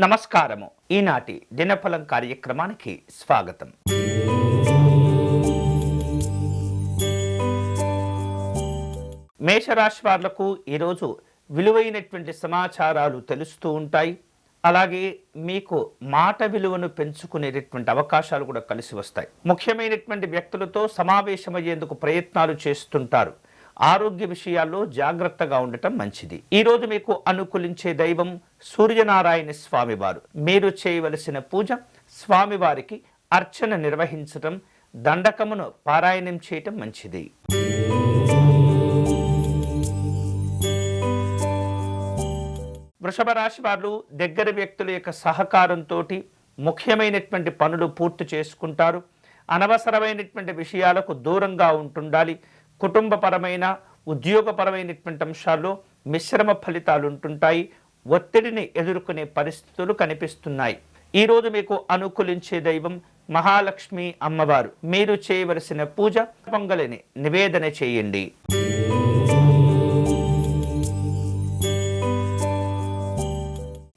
నమస్కారము. ఈనాటి దినఫలం కార్యక్రమానికి స్వాగతం. మేషరాశి వాళ్ళకు ఈరోజు విలువైనటువంటి సమాచారాలు తెలుస్తూ ఉంటాయి. అలాగే మీకు మాట విలువను పెంచుకునేటటువంటి అవకాశాలు కూడా కలిసి వస్తాయి. ముఖ్యమైనటువంటి వ్యక్తులతో సమావేశమయ్యేందుకు ప్రయత్నాలు చేస్తుంటారు. ఆరోగ్య విషయాల్లో జాగ్రత్తగా ఉండటం మంచిది. ఈరోజు మీకు అనుకూలించే దైవం సూర్యనారాయణ స్వామివారు. మీరు చేయవలసిన పూజ స్వామివారికి అర్చన నిర్వహించటం దండకమును పారాయణం చేయటం మంచిది. వృషభ రాశి వారు దగ్గర వ్యక్తుల యొక్క సహకారంతో ముఖ్యమైనటువంటి పనులు పూర్తి చేసుకుంటారు. అనవసరమైనటువంటి విషయాలకు దూరంగా ఉంటుండాలి. కుటుంబపరమైన ఉద్యోగపరమైనటువంటి అంశాల్లో మిశ్రమ ఫలితాలు ఉంటుంటాయి ఒత్తిడిని ఎదుర్కొనే పరిస్థితులు కనిపిస్తున్నాయి. ఈరోజు మీకు అనుకూలించే దైవం మహాలక్ష్మి అమ్మవారు. మీరు చేయవలసిన పూజ పొంగలిని నివేదన చేయండి.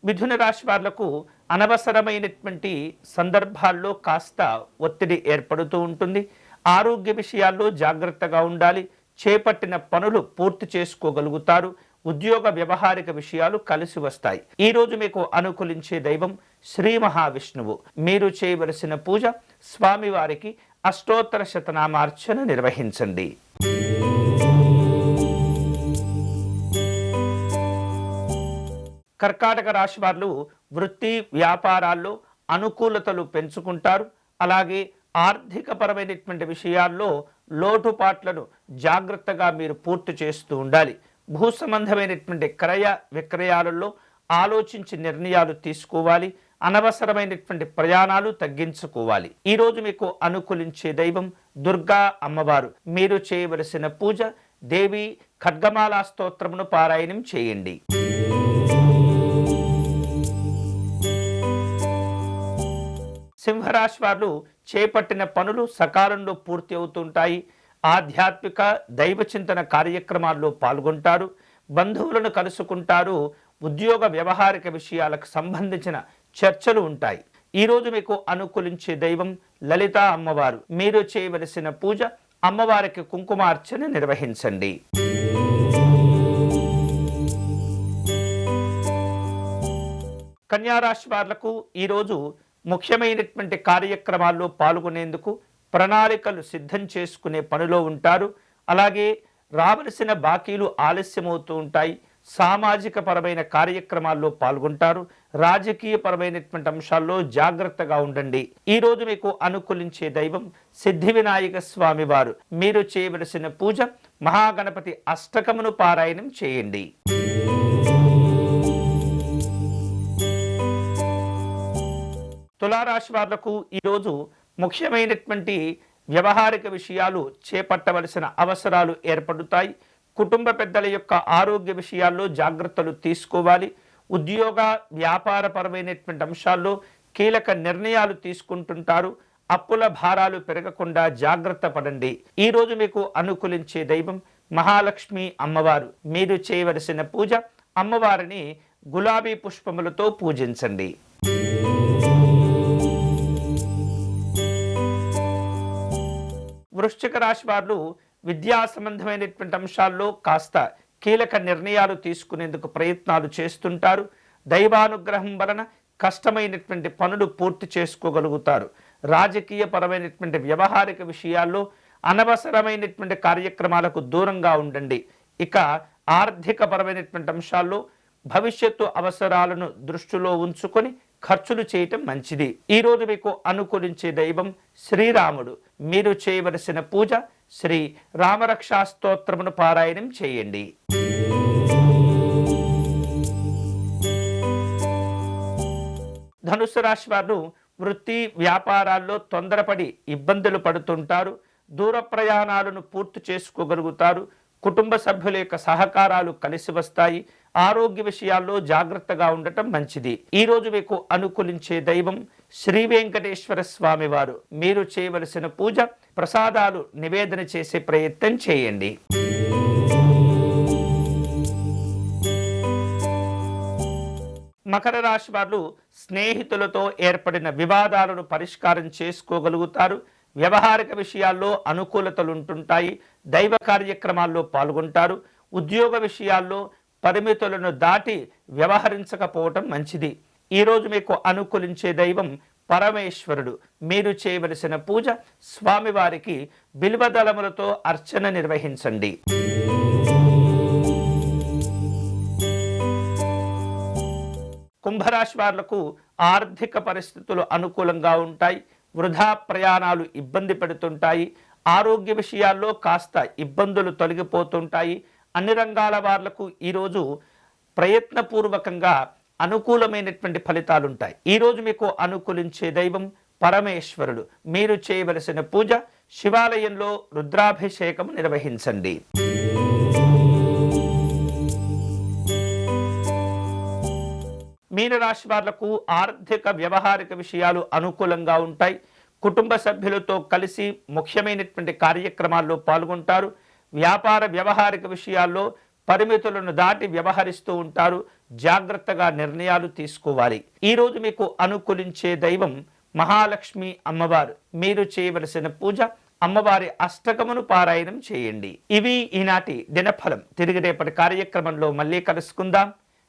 మిథున రాశి వాళ్ళకు అనవసరమైనటువంటి సందర్భాల్లో కాస్త ఒత్తిడి ఏర్పడుతూ ఉంటుంది. ఆరోగ్య విషయాల్లో జాగ్రత్తగా ఉండాలి. చేపట్టిన పనులు పూర్తి చేసుకోగలుగుతారు. ఉద్యోగ వ్యవహారిక విషయాలు కలిసి వస్తాయి. ఈ రోజు మీకు అనుకూలించే దైవం శ్రీ మహావిష్ణువు. మీరు చేయవలసిన పూజ స్వామివారికి అష్టోత్తర శతనామార్చన నిర్వహించండి. కర్కాటక రాశి వారు వృత్తి వ్యాపారాల్లో అనుకూలతలు పెంచుకుంటారు. అలాగే ఆర్థికపరమైనటువంటి విషయాల్లో లోటుపాట్లను జాగ్రత్తగా మీరు పూర్తి చేస్తూ ఉండాలి. భూ సంబంధమైనటువంటి క్రయ విక్రయాలలో ఆలోచించి నిర్ణయాలు తీసుకోవాలి. అనవసరమైనటువంటి ప్రయాణాలు తగ్గించుకోవాలి. ఈరోజు మీకు అనుకూలించే దైవం దుర్గా అమ్మవారు. మీరు చేయవలసిన పూజ దేవి ఖడ్గమాలా స్తోత్రమును పారాయణం చేయండి. సింహరాశి వారు చేపట్టిన పనులు సకాలంలో పూర్తి అవుతుంటాయి. ఆధ్యాత్మిక దైవ చింతన కార్యక్రమాల్లో పాల్గొంటారు. బంధువులను కలుసుకుంటారు. ఉద్యోగ వ్యవహారిక విషయాలకు సంబంధించిన చర్చలు ఉంటాయి. ఈరోజు మీకు అనుకూలించే దైవం లలిత అమ్మవారు. మీరు చేయవలసిన పూజ అమ్మవారికి కుంకుమార్చన నిర్వహించండి. కన్యారాశి వాళ్ళకు ఈరోజు ముఖ్యమైనటువంటి కార్యక్రమాల్లో పాల్గొనేందుకు ప్రణాళికలు సిద్ధం చేసుకునే పనిలో ఉంటారు. అలాగే రావలసిన బాకీలు ఆలస్యమవుతూ ఉంటాయి. సామాజిక పరమైన కార్యక్రమాల్లో పాల్గొంటారు. రాజకీయ పరమైనటువంటి అంశాల్లో జాగ్రత్తగా ఉండండి. ఈ రోజు మీకు అనుకూలించే దైవం సిద్ధి వినాయక స్వామి వారు మీరు చేయవలసిన పూజ మహాగణపతి అష్టకమును పారాయణం చేయండి. తులారాశి వాళ్ళకు ఈరోజు ముఖ్యమైనటువంటి వ్యవహారిక విషయాలు చేపట్టవలసిన అవసరాలు ఏర్పడుతాయి. కుటుంబ పెద్దల యొక్క ఆరోగ్య విషయాల్లో జాగ్రత్తలు తీసుకోవాలి. ఉద్యోగ వ్యాపారపరమైనటువంటి అంశాల్లో కీలక నిర్ణయాలు తీసుకుంటుంటారు. అప్పుల భారాలు పెరగకుండా జాగ్రత్త పడండి. ఈరోజు మీకు అనుకూలించే దైవం మహాలక్ష్మి అమ్మవారు. మీరు చేయవలసిన పూజ అమ్మవారిని గులాబీ పుష్పములతో పూజించండి. వృశ్చిక రాశి వారు విద్యా సంబంధమైనటువంటి అంశాల్లో కాస్త కీలక నిర్ణయాలు తీసుకునేందుకు ప్రయత్నాలు చేస్తుంటారు. దైవానుగ్రహం వలన కష్టమైనటువంటి పనులు పూర్తి చేసుకోగలుగుతారు. రాజకీయ పరమైనటువంటి వ్యవహారిక విషయాల్లో అనవసరమైనటువంటి కార్యక్రమాలకు దూరంగా ఉండండి. ఇక ఆర్థిక పరమైనటువంటి అంశాల్లో భవిష్యత్తు అవసరాలను దృష్టిలో ఉంచుకొని ఖర్చులు చేయటం మంచిది. ఈరోజు మీకు అనుకూలించే దైవం శ్రీరాముడు. మీరు చేయవలసిన పూజ శ్రీ రామరక్షా స్తోత్రమును పారాయణం చేయండి. ధనుసు రాశి వారు వృత్తి వ్యాపారాల్లో తొందరపడి ఇబ్బందులు పడుతుంటారు. దూర ప్రయాణాలను పూర్తి చేసుకోగలుగుతారు. కుటుంబ సభ్యుల యొక్క సహకారాలు కలిసి వస్తాయి. ఆరోగ్య విషయాల్లో జాగ్రత్తగా ఉండటం మంచిది. ఈ రోజు మీకు అనుకూలించే దైవం శ్రీ వెంకటేశ్వర స్వామి వారు మీరు చేయవలసిన పూజ ప్రసాదాలు నివేదన చేసే ప్రయత్నం చేయండి. మకర రాశి వారు స్నేహితులతో ఏర్పడిన వివాదాలను పరిష్కారం చేసుకోగలుగుతారు. వ్యవహారిక విషయాల్లో అనుకూలతలు ఉంటుంటాయి దైవ కార్యక్రమాల్లో పాల్గొంటారు ఉద్యోగ విషయాల్లో పరిమితులను దాటి వ్యవహరించకపోవటం మంచిది. ఈరోజు మీకు అనుకూలించే దైవం పరమేశ్వరుడు. మీరు చేయవలసిన పూజ స్వామివారికి బిల్వదళములతో అర్చన నిర్వహించండి. కుంభరాశి వారులకు ఆర్థిక పరిస్థితులు అనుకూలంగా ఉంటాయి. వృధా ప్రయాణాలు ఇబ్బంది పెడుతుంటాయి. ఆరోగ్య విషయాల్లో కాస్త ఇబ్బందులు తొలగిపోతుంటాయి. అన్ని రంగాల వాళ్ళకు ఈరోజు ప్రయత్నపూర్వకంగా అనుకూలమైనటువంటి ఫలితాలు ఉంటాయి ఈరోజు మీకు అనుకూలించే దైవం పరమేశ్వరుడు. మీరు చేయవలసిన పూజ శివాలయంలో రుద్రాభిషేకం నిర్వహించండి. మీనరాశి వాళ్ళకు ఆర్థిక వ్యవహారిక విషయాలు అనుకూలంగా ఉంటాయి. కుటుంబ సభ్యులతో కలిసి ముఖ్యమైనటువంటి కార్యక్రమాల్లో పాల్గొంటారు. వ్యాపార వ్యవహారిక విషయాల్లో పరిమితులను దాటి వ్యవహరిస్తూ ఉంటారు. జాగ్రత్తగా నిర్ణయాలు తీసుకోవాలి. ఈరోజు మీకు అనుకూలించే దైవం మహాలక్ష్మి అమ్మవారు. మీరు చేయవలసిన పూజ అమ్మవారి అష్టకమును పారాయణం చేయండి. ఇవి ఈనాటి దినఫలం. తిరిగి రేపటి కార్యక్రమంలో మళ్ళీ కలుసుకుందాం.